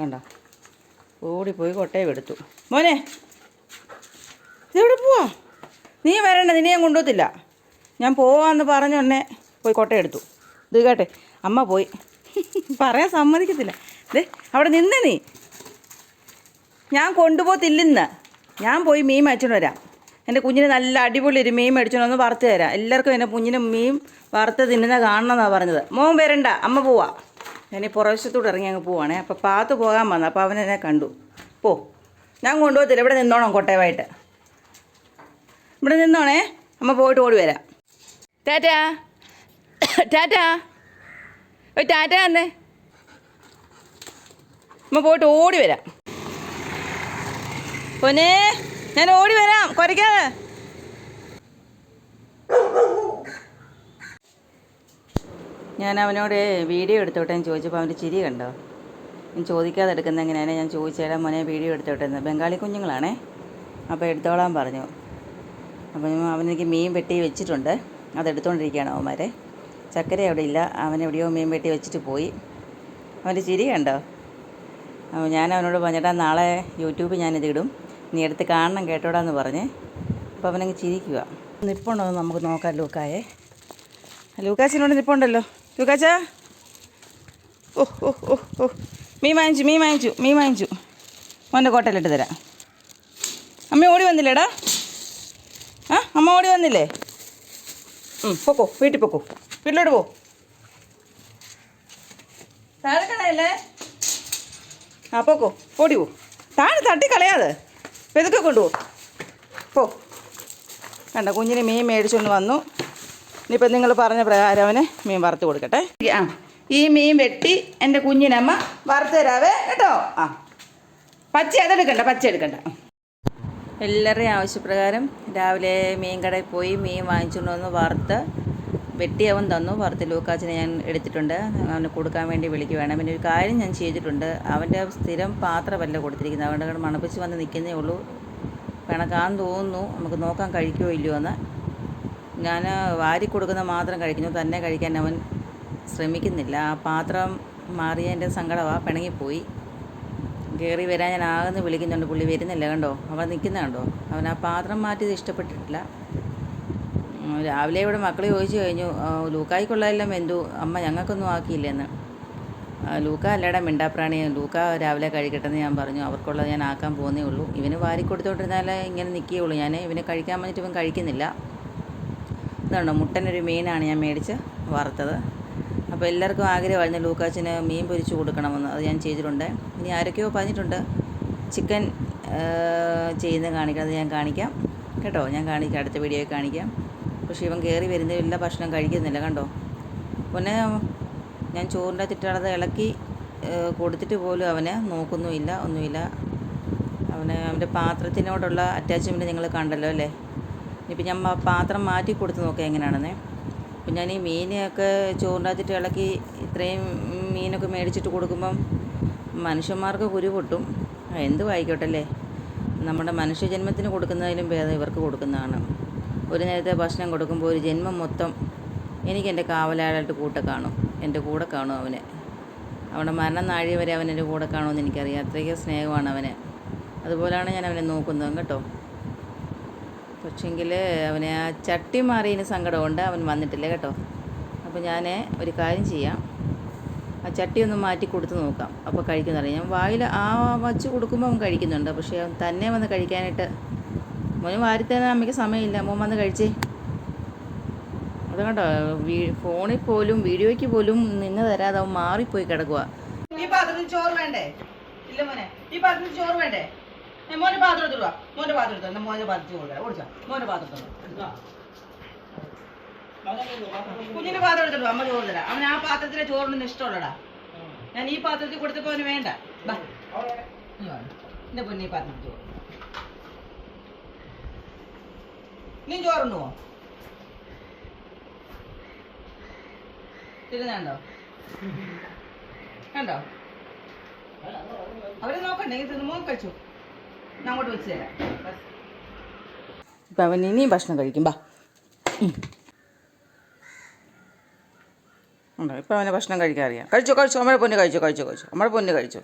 കണ്ട? ഓടിപ്പോയി കൊട്ടയം എടുത്തു. മോനെ ഇതെവിടെ പോവാ? നീ വരണ്ട നിന്നെ ഞാൻ കൊണ്ടുപോകത്തില്ല. ഞാൻ പോവാന്ന് പറഞ്ഞൊന്നെ പോയി കൊട്ടയം എടുത്തു. ഇത് കേട്ടെ അമ്മ പോയി. പറയാൻ സമ്മതിക്കത്തില്ല. ദേ അവിടെ നിന്ന് നീ. ഞാൻ കൊണ്ടുപോകത്തില്ലെന്ന്. ഞാൻ പോയി മീൻ മേടിച്ചോണ്ട് വരാം. എന്റെ കുഞ്ഞിന് നല്ല അടിപൊളി ഒരു മീൻ മേടിച്ചോണ്ട് വന്ന് വറുത്ത് തരാം. എല്ലാവർക്കും എന്റെ കുഞ്ഞിന് മീൻ വറുത്ത് തിന്നുന്ന കാണണമെന്നാണ് പറഞ്ഞത്. മോൻ വരണ്ട അമ്മ പോവാ. ഞാൻ ഈ പുറവശത്തോട് ഇറങ്ങി അങ്ങ് പോവാണേ. അപ്പോൾ പാത്ത് പോകാൻ വന്നു. അപ്പോൾ അവൻ എന്നെ കണ്ടു. പോ. ഞാൻ കൊണ്ടുപോകത്തില്ല. ഇവിടെ നിന്നോണം കൊട്ടയമായിട്ട് ഇവിടെ നിന്നോണേ. അമ്മ പോയിട്ട് ഓടി വരാം. ടാറ്റാ. ടാറ്റാ. ഒരു ടാറ്റ തന്നെ അമ്മ പോയിട്ട് ഓടി വരാം. പൊന്നേ ഞാൻ ഓടി വരാം. കുരയ്ക്കാതെ. ഞാൻ അവനോട് വീഡിയോ എടുത്തോട്ടെ? എന്ന് ചോദിച്ചപ്പോൾ അവന്റെ ചിരി കണ്ടോ? ഞാൻ ചോദിക്കാതെ എടുക്കുന്ന എങ്ങനെയാണ്? ഞാൻ ചോദിച്ചേടാ മോനെ വീഡിയോ എടുത്തോട്ടെ എന്ന്. ബംഗാളി കുഞ്ഞുങ്ങളാണേ. അപ്പോൾ എടുത്തോളാൻ പറഞ്ഞു. അപ്പം അവനെനിക്ക് മീൻ വെട്ടി വെച്ചിട്ടുണ്ട്. അതെടുത്തോണ്ടിരിക്കുകയാണ് അവന്മാരെ. ചക്കര അവിടെ ഇല്ല. അവൻ എവിടെയോ മീൻ വെട്ടി വെച്ചിട്ട് പോയി. അവന്റെ ചിരി കണ്ടോ? ഞാൻ അവനോട് പറഞ്ഞിട്ടാ നാളെ യൂട്യൂബിൽ ഞാനിത് ഇടും. നീ എടുത്ത് കാണണം കേട്ടോടാന്ന് പറഞ്ഞ്. അപ്പോൾ അവനങ്ങ് ചിരിക്കുക നിപ്പുണ്ടോ നമുക്ക് നോക്കാം ലൂക്കായേ? ലൂക്കാസിനോട് നിപ്പുണ്ടല്ലോ. ലൂക്കാച്ചാ ഓ ഓ ഓ ഓ മീൻ വാങ്ങിച്ചു മീൻ വാങ്ങിച്ചു മീൻ വാങ്ങിച്ചു. മോന്റെ കോട്ടയിലിട്ട് തരാം. അമ്മ ഓടി വന്നില്ലേടാ? ആ അമ്മ ഓടി വന്നില്ലേ? പൊക്കോ വീട്ടിൽ പൊക്കോ. വീട്ടിലോട്ട് പോ. താഴെ കളയല്ലേ ആ പോക്കോ ഓടി പോ. താഴെ തട്ടി കളയാതെ. പെതുക്കെ കൊണ്ടുപോ. പോ. കണ്ട കുഞ്ഞിന് മീൻ മേടിച്ചുകൊണ്ട് വന്നു. ഇനിയിപ്പോൾ നിങ്ങൾ പറഞ്ഞ പ്രകാരം അവന് മീൻ വറുത്ത് കൊടുക്കട്ടെ. ആ ഈ മീൻ വെട്ടി എന്റെ കുഞ്ഞിനമ്മ വറുത്ത് തരാവേ കേട്ടോ? ആ. പച്ച അതെടുക്കണ്ട പച്ച എടുക്കണ്ട. എല്ലാവരുടെയും ആവശ്യപ്രകാരം രാവിലെ മീൻ കടയിൽ പോയി മീൻ വാങ്ങിച്ചുകൊണ്ട് വന്ന് വറുത്ത് വെട്ടി അവൻ തന്നു. വറുത്ത് ലൂക്കാച്ചിനെ ഞാൻ എടുത്തിട്ടുണ്ട്. അവന് കൊടുക്കാൻ വേണ്ടി വിളിക്കുവാണ്. പിന്നെ ഒരു കാര്യം ഞാൻ ചെയ്തിട്ടുണ്ട്. അവന്റെ സ്ഥിരം പാത്രമല്ല കൊടുത്തിരിക്കുന്നത്. അവന്റെ മണപ്പിച്ച് വന്ന് നിൽക്കുന്നേ ഉള്ളൂ. കണക്കാന്ന് തോന്നുന്നു. നമുക്ക് നോക്കാൻ കഴിക്കുമോ ഇല്ലയോ എന്ന് ഞാൻ വാരി കൊടുക്കുന്ന മാത്രം കഴിക്കുന്നു. തന്നെ കഴിക്കാൻ അവൻ ശ്രമിക്കുന്നില്ല. ആ പാത്രം മാറിയതിന്റെ സങ്കടമാണ് പിണങ്ങിപ്പോയി. കയറി വരാൻ ഞാൻ ആകുന്ന വിളിക്കുന്നുണ്ട്. പുള്ളി വരുന്നില്ല കണ്ടോ? അവൻ നിൽക്കുന്ന കണ്ടോ? അവൻ ആ പാത്രം മാറ്റിയത് ഇഷ്ടപ്പെട്ടിട്ടില്ല. രാവിലെ ഇവിടെ മക്കൾ ചോദിച്ചു കഴിഞ്ഞു "ആ, ലൂക്കായ്ക്കുള്ളതെല്ലാം എന്തു? അമ്മ ഞങ്ങൾക്കൊന്നും ആക്കിയില്ലെന്ന്. ലൂക്ക അല്ലടാ മിണ്ടാപ്രാണി. ലൂക്ക രാവിലെ കഴിക്കട്ടെ എന്ന് ഞാൻ പറഞ്ഞു. അവർക്കുള്ളത് ഞാൻ ആക്കാൻ പോകുന്നേ ഉള്ളൂ. ഇവന് വാരി കൊടുത്തോണ്ടിരുന്നാലേ ഇങ്ങനെ നിൽക്കുകയുള്ളൂ. ഞാൻ ഇവനെ കഴിക്കാൻ പറഞ്ഞിട്ട് ഇവൻ കഴിക്കുന്നില്ല. ഇതുണ്ടോ? മുട്ടനൊരു മീനാണ് ഞാൻ മേടിച്ച് വറുത്തത്. അപ്പോൾ എല്ലാവർക്കും ആഗ്രഹമായിരുന്നു ലൂക്കാച്ചിന് മീൻ പൊരിച്ച് കൊടുക്കണമെന്ന്. അത് ഞാൻ ചെയ്തിട്ടുണ്ട്. ഇനി ആരൊക്കെയോ പറഞ്ഞിട്ടുണ്ട്. ചിക്കൻ ചെയ്യുന്ന കാണിക്കാം അത് ഞാൻ കാണിക്കാം. കേട്ടോ? ഞാൻ കാണിക്കാം. അടുത്ത വീഡിയോ കാണിക്കാം. പക്ഷേ ഇവൻ കയറി വരുന്നതില്ല ഭക്ഷണം കഴിക്കുന്നില്ല. കണ്ടോ? പിന്നെ ഞാൻ ചോറിന്റെ തിട്ടളത് ഇളക്കി കൊടുത്തിട്ട് പോലും അവന് നോക്കുന്നുമില്ല ഒന്നുമില്ല. അവന് അവന്റെ പാത്രത്തിനോടുള്ള അറ്റാച്ച്മെന്റ് നിങ്ങൾ കണ്ടല്ലോ അല്ലേ? ഇനിയിപ്പോൾ ഞാൻ പാത്രം മാറ്റി കൊടുത്ത് നോക്കാം എങ്ങനെയാണെന്നേ. അപ്പം ഞാൻ ഈ മീനൊക്കെ ചോറിനകത്തിട്ട് ഇളക്കി ഇത്രയും മീനൊക്കെ മേടിച്ചിട്ട് കൊടുക്കുമ്പം മനുഷ്യന്മാർക്ക് കുരു പൊട്ടും ആ, വായിക്കോട്ടെ ആയിക്കോട്ടെ അല്ലേ? നമ്മുടെ മനുഷ്യജന്മത്തിന് കൊടുക്കുന്നതിലും ഭേദം ഇവർക്ക് കൊടുക്കുന്നതാണ്. ഒരു നേരത്തെ ഭക്ഷണം കൊടുക്കുമ്പോൾ ഒരു ജന്മം മൊത്തം എനിക്ക് എന്റെ കാവലായിട്ട് കൂട്ടെ കാണും. എന്റെ കൂടെ കാണും അവനെ. അവന്റെ മരണം നാഴിക വരെ അവൻ എന്റെ കൂടെ കാണുമെന്ന് എനിക്കറിയാം. അത്രയ്ക്ക് സ്നേഹമാണ് അവനെ. അതുപോലെയാണ് ഞാൻ അവനെ നോക്കുന്നത്. കേട്ടോ? പക്ഷെങ്കിൽ അവന് ആ ചട്ടി മാറിയതിന് സങ്കടമുണ്ട്. അവൻ വന്നിട്ടില്ല കേട്ടോ. അപ്പോൾ ഞാൻ ഒരു കാര്യം ചെയ്യാം. ആ ചട്ടി ഒന്ന് മാറ്റി കൊടുത്ത് നോക്കാം. അപ്പോൾ കഴിക്കുന്നറിയാം. ഞാൻ വായിൽ ആ വച്ച് കൊടുക്കുമ്പോൾ അവൻ കഴിക്കുന്നുണ്ട്. പക്ഷേ അവൻ തന്നെ വന്ന് കഴിക്കാനായിട്ട് മോന് വാരിത്തേന അമ്മയ്ക്ക് സമയമില്ല. മോൻ വന്ന് കഴിച്ചേ. അത് കണ്ടോ ഫോണിൽ പോലും വീഡിയോയ്ക്ക് പോലും നിന്ന് തരാതെ അവൻ മാറിപ്പോയി കിടക്കുക ചോറ് വേണ്ടേ? ഇല്ല മോനെ. ഈ ചോറ് വേണ്ടേ? ഏ, മോന്റെ പാത്രം എടുത്തിടുക മോന്റെ പാത്രം എടുത്തു എന്നാ മോന്റെ പാത്രത്തിൽ കൊടുക്കാം ഓടിച്ചാ. മോന്റെ പാത്രം എടുത്തോ. കുഞ്ഞിന്റെ പാത്രം എടുത്തിട്ടു അമ്മ ചോറ് തരാം. അവൻ ആ പാത്രത്തിലെ ചോറിന് ഇഷ്ടമുള്ളടാ. ഞാൻ ഈ പാത്രത്തിൽ കൊടുത്തപ്പോ അവന് വേണ്ട. എന്റെ പൊന്നി പാത്രം പാത്രത്തിൽ നീ ചോറുണ്ടോ തിരുന്നോ കണ്ടോ? അവരെ നോക്കണ്ടേ? മോൻ കഴിച്ചു? ഇപ്പം അവൻ ഇനിയും ഭക്ഷണം കഴിക്കും ബാ. ഉണ്ടോ ഇപ്പം അവനെ ഭക്ഷണം കഴിക്കാൻ അറിയാം. കഴിച്ചോ കഴിച്ചോ. അമ്മയുടെ പൊന്നു കഴിച്ചോ കഴിച്ചോ കഴിച്ചോ. അമ്മയുടെ പൊന്നു കഴിച്ചോ.